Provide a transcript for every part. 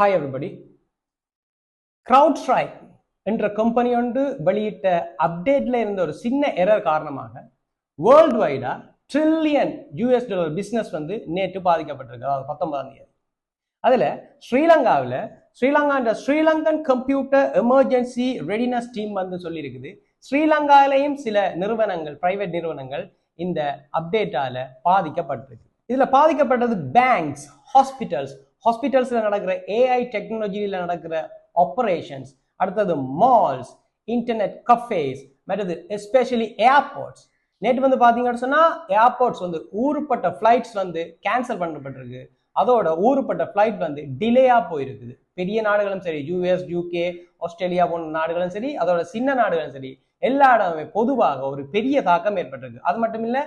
Hi everybody CrowdStrike என்ற company ஒன்று வெளியிட்ட அப்டேட்ல இருந்த ஒரு சின்ன எரர் காரணமாக வேர்ல்டு வைடா ட்ரில்லியன் யூஎஸ் டாலர் பிஸ்னஸ் வந்து நேற்று பாதிக்கப்பட்டிருக்கு. அதாவது பத்தொன்பதாம் தேதி. அதில் ஸ்ரீலங்காவில் ஸ்ரீலங்கான்ற Sri Lankan computer emergency readiness team வந்து சொல்லியிருக்குது. ஸ்ரீலங்காலையும் சில நிறுவனங்கள் பிரைவேட் நிறுவனங்கள் இந்த அப்டேட்டால பாதிக்கப்பட்டிருக்கு. இதில் பாதிக்கப்பட்டது பேங்க்ஸ் ஹாஸ்பிட்டல்ஸ் ஹாஸ்பிட்டல்ஸில் நடக்கிற ஏஐ டெக்னாலஜியில் நடக்கிற ஆப்பரேஷன்ஸ் அடுத்தது மால்ஸ் இன்டர்நெட் கஃபேஸ் மற்றது எஸ்பெஷலி ஏர்போர்ட்ஸ் நேற்று வந்து பார்த்தீங்கன்னு சொன்னால் ஏர்போர்ட்ஸ் வந்து ஊருப்பட்ட ஃப்ளைட்ஸ் வந்து கேன்சல் பண்ணப்பட்டிருக்கு. அதோட ஊருப்பட்ட ஃப்ளைட் வந்து டிலேயாக போயிருக்குது. பெரிய நாடுகளும் சரி யூஎஸ் யூகே ஆஸ்திரேலியா போன்ற நாடுகளும் சரி அதோட சின்ன நாடுகளும் சரி எல்லா இடமுமே பொதுவாக ஒரு பெரிய தாக்கம் ஏற்பட்டிருக்கு. அது மட்டும் இல்லை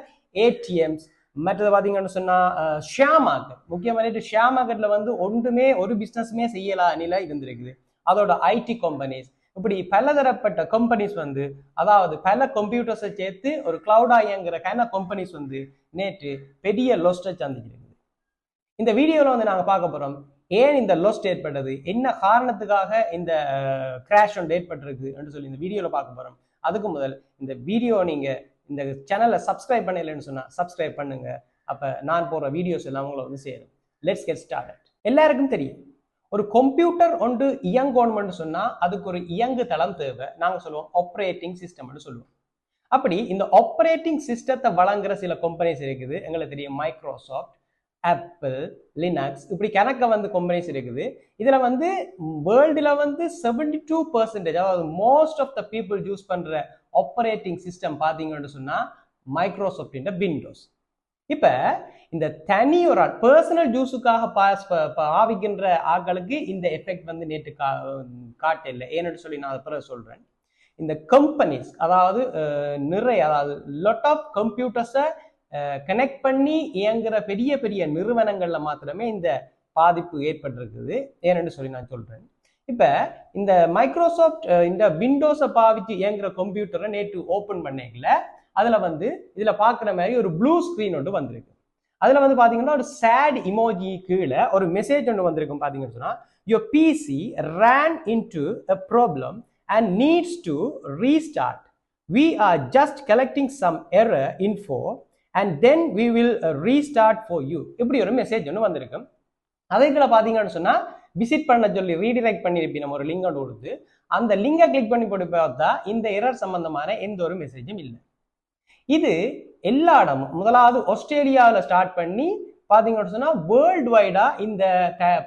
ஏடிஎம்ஸ் மற்றது பார்த்தீங்கன்னு சொன்னால் ஷேர் மார்க்கெட் முக்கியமாக ஷேர் மார்க்கெட்டில் வந்து ஒன்றுமே ஒரு பிஸ்னஸுமே செய்யலா நிலை இருந்திருக்குது. அதோட ஐடி கம்பெனிஸ் இப்படி பலதரப்பட்ட கம்பெனிஸ் வந்து அதாவது பல கம்ப்யூட்டர்ஸை சேர்த்து ஒரு கிளவுடா இயங்குற கைன கம்பெனிஸ் வந்து நேற்று பெரிய லொஸ்ட்டை சந்திச்சிருக்குது. இந்த வீடியோவில் வந்து நாங்கள் பார்க்க போகிறோம் ஏன் இந்த லொஸ்ட் ஏற்பட்டது? என்ன காரணத்துக்காக இந்த கிராஷ் ஒன்று ஏற்பட்டிருக்கு? என்று சொல்லி இந்த வீடியோவில் பார்க்க போகிறோம் அதுக்கு முதல் இந்த வீடியோ நீங்கள் இந்த சேனலை சப்ஸ்கிரைப் பண்ணலைன்னு சொன்னால் சப்ஸ்கிரைப் பண்ணுங்க. அப்போ நான் போகிற வீடியோஸ் எல்லாம் உங்களை வந்து சேரும். லெட்ஸ் கெட் ஸ்டார்ட் எல்லாருக்கும் தெரியும். ஒரு கம்ப்யூட்டர் ஒன்று இயங்கணும்னு சொன்னால் அதுக்கு ஒரு இயங்கு தளம் தேவை. நாங்கள் சொல்லுவோம் ஆப்ரேட்டிங் சிஸ்டம்னு சொல்லுவோம். அப்படி இந்த ஆப்ரேட்டிங் சிஸ்டத்தை வழங்குற சில கம்பெனிஸ் இருக்குது. எங்களுக்கு தெரியும் மைக்ரோசாஃப்ட் ஆப்பிள் லினக்ஸ் இப்படி கணக்க வந்து கம்பெனிஸ் இருக்குது. இதில் வந்து வேர்ல்டில் வந்து செவன்டி டூ பர்சன்டேஜ் அதாவது most of the people use பண்ணுற ஆப்ரேட்டிங் சிஸ்டம் பார்த்தீங்கன்னு சொன்னால் மைக்ரோசாஃப்டின் விண்டோஸ் இப்போ இந்த தனி ஒரு ஆள் பர்சனல் ஜூஸுக்காக பாஸ் ஆவிக்கின்ற ஆட்களுக்கு இந்த எஃபெக்ட் வந்து நேற்று கா காட்டல ஏன்னு சொல்லி நான் அதை பிறகு சொல்கிறேன் இந்த கம்பெனிஸ் அதாவது நிறைய அதாவது லொட் ஆஃப் கம்ப்யூட்டர்ஸை கனெக்ட் பண்ணி இயங்குற பெரிய பெரிய நிறுவனங்களில் மாத்திரமே இந்த பாதிப்பு ஏற்பட்டிருக்குது. ஏன்னு சொல்லி நான் சொல்கிறேன் இப்போ இந்த மைக்ரோசாஃப்ட் இந்த விண்டோஸை பாவிச்சு இயங்குற கம்ப்யூட்டரை நேற்று ஓப்பன் பண்ணீங்கள அதில் வந்து இதில் பார்க்குற மாதிரி ஒரு ப்ளூ ஸ்க்ரீன் ஒன்று வந்திருக்கு. அதில் வந்து பார்த்தீங்கன்னா ஒரு சேட் இமோஜி கீழே ஒரு மெசேஜ் ஒன்று வந்திருக்கும் பார்த்தீங்கன்னு சொன்னால் your PC ran into a problem and needs to restart we are just collecting some error info and then we will restart for you இப்படி ஒரு மெசேஜ் ஒன்று வந்திருக்கும் அதே கீழே பார்த்தீங்கன்னு சொன்னால் விசிட் பண்ண சொல்லி ரீடிரெக்ட் பண்ணியிருப்பி நம்ம ஒரு லிங்க் கொடுத்து அந்த லிங்கை கிளிக் பண்ணி போட்டு பார்த்தா இந்த எரர் சம்பந்தமான எந்த ஒரு மெசேஜும் இல்லை. இது எல்லா இடமும் முதலாவது ஆஸ்திரேலியாவில் ஸ்டார்ட் பண்ணி பார்த்தீங்கன்னு சொன்னால் வேர்ல்டு வைடாக இந்த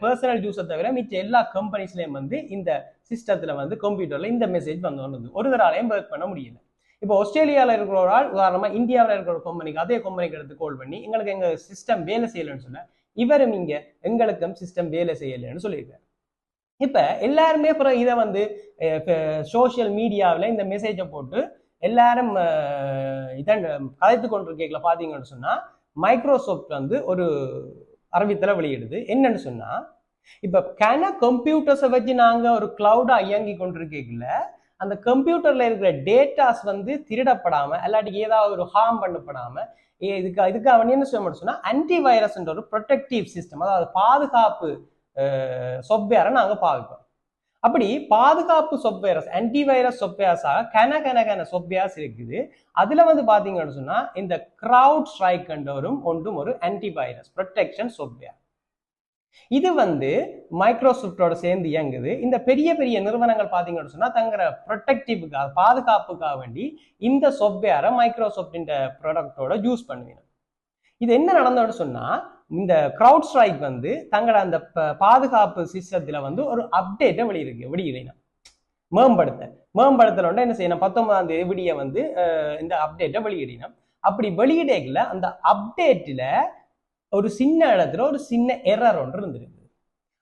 பர்சனல் ஜூஸை தவிர மிச்ச எல்லா கம்பெனிஸ்லேயும் வந்து இந்த சிஸ்டத்தில் வந்து கம்ப்யூட்டரில் இந்த மெசேஜ் வந்து வந்தது. ஒரு தராலையும் ஒர்க் பண்ண முடியல. இப்போ ஆஸ்திரேலியாவில் இருக்கிற ஒரு ஆள் உதாரணமாக இந்தியாவில் இருக்கிற ஒரு கம்பெனிக்கு அதே கம்பெனிக்கு எடுத்து கால் பண்ணி எங்களுக்கு எங்கள் சிஸ்டம் வேலை செய்யலைன்னு சொன்னால் இவரும் இங்க எங்களுக்கும் சிஸ்டம் வேலை செய்யலைன்னு சொல்லியிருக்காரு. இப்போ எல்லாருமே அப்புறம் இதை வந்து சோஷியல் மீடியாவில் இந்த மெசேஜை போட்டு எல்லாரும் இதை கதைத்து கொண்டிருக்கீங்கள பார்த்தீங்கன்னு சொன்னால் மைக்ரோசாஃப்ட் வந்து ஒரு அறிவித்தலை வெளியிடுது. என்னன்னு சொன்னால் இப்போ கன கம்ப்யூட்டர்ஸை வச்சு நாங்கள் ஒரு கிளவுடாக இயங்கி கொண்டிருக்கீங்கள அந்த கம்ப்யூட்டர்ல இருக்கிற டேட்டாஸ் வந்து திருடப்படாம இல்லாட்டி ஏதாவது ஒரு ஹார்ம் பண்ணப்படாம இதுக்கு இதுக்கு அவன் என்ன சொல்ல சொன்னா ஆன்டி வைரஸ்ன்ற ஒரு ப்ரொடெக்டிவ் சிஸ்டம் அதாவது பாதுகாப்பு சாஃப்ட்வேரை நாங்கள் பாவிப்போம். அப்படி பாதுகாப்பு சொப்வேரஸ் ஆன்டி வைரஸ் கன கன கன சாஃப்ட்வேர்ஸ் இருக்குது. அதில் வந்து பார்த்தீங்கன்னு சொன்னால் இந்த க்ரௌட் ஸ்ட்ரைக் ஒன்றும் ஒரு ஆன்டி வைரஸ் ப்ரொடெக்ஷன் சாஃப்ட்வேர் இது வந்து மைக்ரோசாஃப்டோட சேர்ந்து இயங்குது. இந்த பெரிய பெரிய நிறுவனங்கள் பார்த்தீங்கன்னு சொன்னா தங்கிற ப்ரொடெக்டிவுக்காக பாதுகாப்புக்காக வேண்டி இந்த சாஃப்ட்வேரை மைக்ரோசாஃப்டின் ப்ராடக்டோட யூஸ் பண்ணுவீங்க. இது என்ன நடந்தோன்னு சொன்னா இந்த க்ரௌட் ஸ்ட்ரைக் வந்து தங்களோட அந்த பாதுகாப்பு சிஸ்டத்துல வந்து ஒரு அப்டேட்டை வெளியிருக்கு வெளியிடணும் மேம்படுத்த. மேம்படுத்தல என்ன செய்யணும்? பத்தொன்பதாம் தேதி விடிய வந்து இந்த அப்டேட்டை வெளியிடணும். அப்படி வெளியிடல அந்த அப்டேட்டில் ஒரு சின்ன இடத்துல ஒரு சின்ன எரர் ஒன்று இருந்திருக்கு.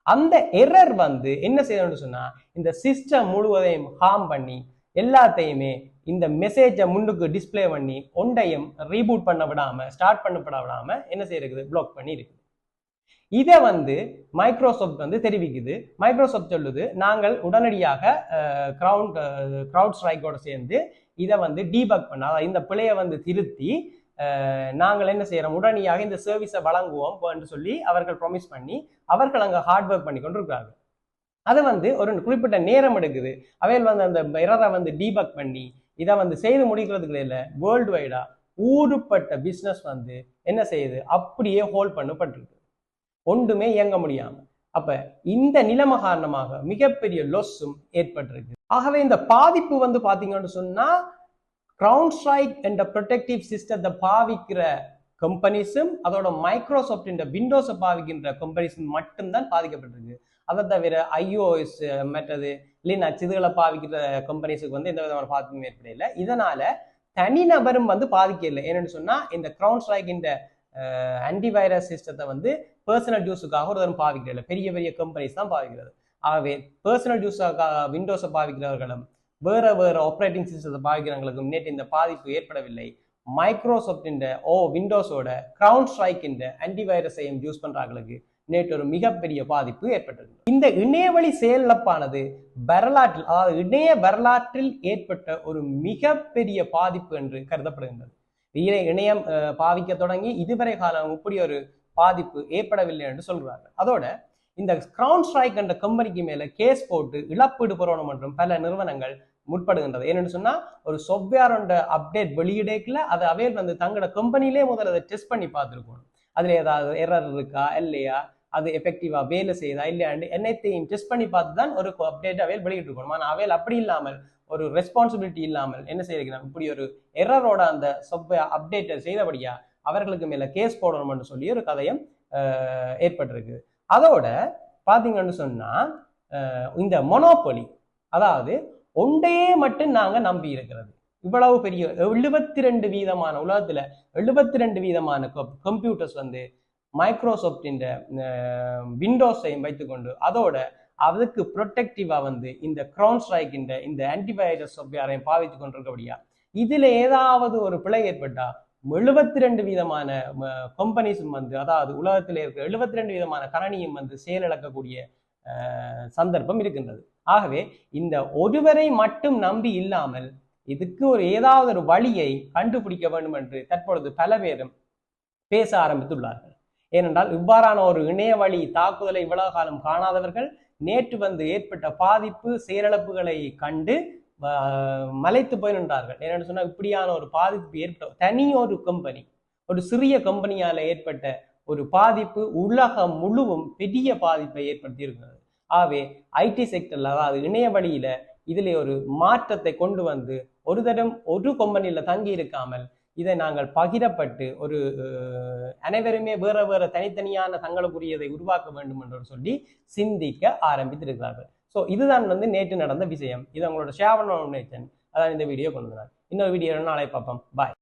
அந்த எரர் வந்து என்ன செய்யணும்னு சொன்னா இந்த சிஸ்டம் முழுவதையும் ஹார்ம் பண்ணி எல்லாத்தையுமே இந்த மெசேஜை முன்னுக்கு டிஸ்பிளே பண்ணி ஒன்றையும் ரீபூட் பண்ண விடாம ஸ்டார்ட் பண்ணப்பட விடாம என்ன செய்யறது? பிளாக் பண்ணி இருக்குது. இதை வந்து மைக்ரோசாஃப்ட் வந்து தெரிவிக்குது. மைக்ரோசாஃப்ட் சொல்லுது நாங்கள் உடனடியாக கிரவுண்ட் கிரவுட் ஸ்ட்ரைக்கோட சேர்ந்து இதை வந்து டீபக் பண்ண இந்த பிழையை வந்து திருத்தி நாங்கள் என்ன செய்யறோம்? உடனடியாக இந்த சர்வீஸை வழங்குவோம் என்று சொல்லி அவர்கள் ப்ரொமிஸ் பண்ணி அவர்கள் அங்கே ஹார்ட் ஒர்க் பண்ணி கொண்டு இருக்கிறார்கள் அதை வந்து ஒரு குறிப்பிட்ட நேரம் எடுக்குது. அவையில் வந்து அந்த எரரை வந்து டீபக் பண்ணி இதை வந்து செய்து முடிக்கிறதுக்கு இல்லை வேர்ல்டு வைடா ஊடுபட்ட பிஸ்னஸ் வந்து என்ன செய்யுது? அப்படியே ஹோல்ட் பண்ணப்பட்டிருக்கு. ஒன்றுமே இயங்க முடியாம. அப்ப இந்த நிலைமை காரணமாக மிகப்பெரிய லொஸ்ஸும் ஏற்பட்டிருக்கு. ஆகவே இந்த பாதிப்பு வந்து பாத்தீங்கன்னு சொன்னா கிரவுண்ட் ஸ்ட்ரைக் என்ற ப்ரொடெக்டிவ் சிஸ்டத்தை பாவிக்கிற கம்பெனிஸும் அதோட மைக்ரோசாஃப்ட் என்ற விண்டோஸை பாவிக்கின்ற கம்பெனிஸும் மட்டும்தான் பாதிக்கப்பட்டிருக்கு. அதை தவிர ஐஓஎஸ் மற்றது லினக்ஸ் இதுகளை பாவிக்கிற கம்பெனிஸுக்கு வந்து எந்த விதமான பாதிப்பும் ஏற்படையில இதனால தனிநபரும் வந்து பாதிக்கல ஏன்னு சொன்னா இந்த கிரவுண்ட் ஸ்ட்ரைக் இந்த ஆன்டிவைரஸ் சிஸ்டத்தை வந்து பர்சனல் யூஸுக்காக ஒரு தரம் பாவிக்கிறது பெரிய பெரிய கம்பெனிஸ் தான் பாவிக்கிறது. ஆகவே பர்சனல் யூஸுக்காக விண்டோஸை பாவிக்கிறவர்களும் வேற வேற ஆப்ரேட்டிங் சிஸ்டத்தை பாவிக்கிறவங்களுக்கும் நேற்று இந்த பாதிப்பு ஏற்படவில்லை. மைக்ரோசாஃப்டின் ஓ விண்டோஸோட கிரவுண்ட் ஸ்ட்ரைக்கின் ஆன்டிவைரஸையும் யூஸ் பண்றாங்களுக்கு நேற்று ஒரு மிகப்பெரிய பாதிப்பு ஏற்பட்டது இந்த இணையவழி செயலிழப்பானது வரலாற்றில் அதாவது இணைய வரலாற்றில் ஏற்பட்ட ஒரு மிகப்பெரிய பாதிப்பு என்று கருதப்படுகின்றது. இணை இணையம் அஹ், பாவிக்க தொடங்கி இதுவரை காலம் இப்படி ஒரு பாதிப்பு ஏற்படவில்லை என்று சொல்கிறார்கள் அதோட இந்த கிரவுண்ட் ஸ்ட்ரைக் என்ற கம்பெனிக்கு மேல கேஸ் போட்டு இழப்பீடு பெறணும் என்றும் பல நிறுவனங்கள் முற்படுகின்றது. ஏன்னு சொன்னா ஒரு சொப்வேரோட அப்டேட் வெளியிடேக்கில் அதை அவையில் வந்து தங்களோட கம்பெனிலே முதல்ல அதை டெஸ்ட் பண்ணி பார்த்துருக்கணும். அதுல ஏதாவது எரர் இருக்கா இல்லையா? அது எஃபெக்டிவா வேலை செய்யுதா இல்லையாண்டு என்னத்தையும் டெஸ்ட் பண்ணி பார்த்து தான் ஒரு அப்டேட் அவையில் வெளியிட்டு இருக்கணும் ஆனால் அவையில் அப்படி இல்லாமல் ஒரு ரெஸ்பான்சிபிலிட்டி இல்லாமல் என்ன செய்யணும் இப்படி ஒரு எரரோட அந்த சாஃப்ட்வேர் அப்டேட்டை செய்தபடியா அவர்களுக்கு மேல கேஸ் போடணும்னு சொல்லி ஒரு கதையும் ஏற்பட்டிருக்கு. அதோட பாத்தீங்கன்னு சொன்னா இந்த மொனோபொலி அதாவது ஒன்றையே மட்டும் நாங்க நம்பி இருக்கிறது. இவ்வளவு பெரிய எழுபத்தி ரெண்டு வீதமான உலகத்துல எழுபத்தி ரெண்டு வீதமான கம்ப்யூட்டர்ஸ் வந்து மைக்ரோசாஃப்டின் விண்டோஸையும் வைத்துக்கொண்டு அதோட அதுக்கு ப்ரொடெக்டிவா வந்து இந்த க்ரௌன் ஸ்ட்ரைக்கின்ற இந்த ஆன்டிவைரஸ் சாஃப்ட்வேரையும் பாவித்து கொண்டிருக்கபடியா இதுல ஏதாவது ஒரு பிழை ஏற்பட்டா எழுபத்தி ரெண்டு விதமான கம்பெனிஸும் வந்து அதாவது உலகத்தில் இருக்கிற எழுபத்தி ரெண்டு விதமான கரணியும் வந்து செயலிழக்கக்கூடிய சந்தர்ப்பம் இருக்கின்றது. ஆகவே இந்த ஒருவரை மட்டும் நம்பி இல்லாமல் இதுக்கு ஒரு ஏதாவது ஒரு வழியை கண்டுபிடிக்க வேண்டும் என்று தற்பொழுது பல பேரும் பேச ஆரம்பித்துள்ளார்கள். ஏனென்றால் இவ்வாறான ஒரு இணைய வழி தாக்குதலை இவ்வளவு காலம் காணாதவர்கள் நேற்று வந்து ஏற்பட்ட பாதிப்பு செயலிழப்புகளை கண்டு மலைத்து போய் நின்றார்கள். ஏன்னு சொன்னால் இப்படியான ஒரு பாதிப்பு ஏற்பட்ட தனி ஒரு கம்பெனி ஒரு சிறிய கம்பெனியால் ஏற்பட்ட ஒரு பாதிப்பு உலகம் முழுவும் பெரிய பாதிப்பை ஏற்படுத்தி இருக்கிறது ஆகவே ஐடி செக்டர்ல அதாவது இணைய வழியில இதிலே ஒரு மாற்றத்தை கொண்டு வந்து ஒரு தரம் ஒரு கம்பெனியில தங்கி இருக்காமல் இதை நாங்கள் பகிரப்பட்டு ஒரு அனைவருமே வேற வேற தனித்தனியான தங்களுக்குரியதை உருவாக்க வேண்டும் என்று சொல்லி சிந்திக்க ஆரம்பித்திருக்கிறார்கள். ஸோ இதுதான் வந்து நேற்று நடந்த விஷயம். இது உங்களோட ஷேவன் நேச்சன். அதான் இந்த வீடியோ கொண்டு வந்தார். இன்னொரு வீடியோ நாளை பார்ப்போம். பாய்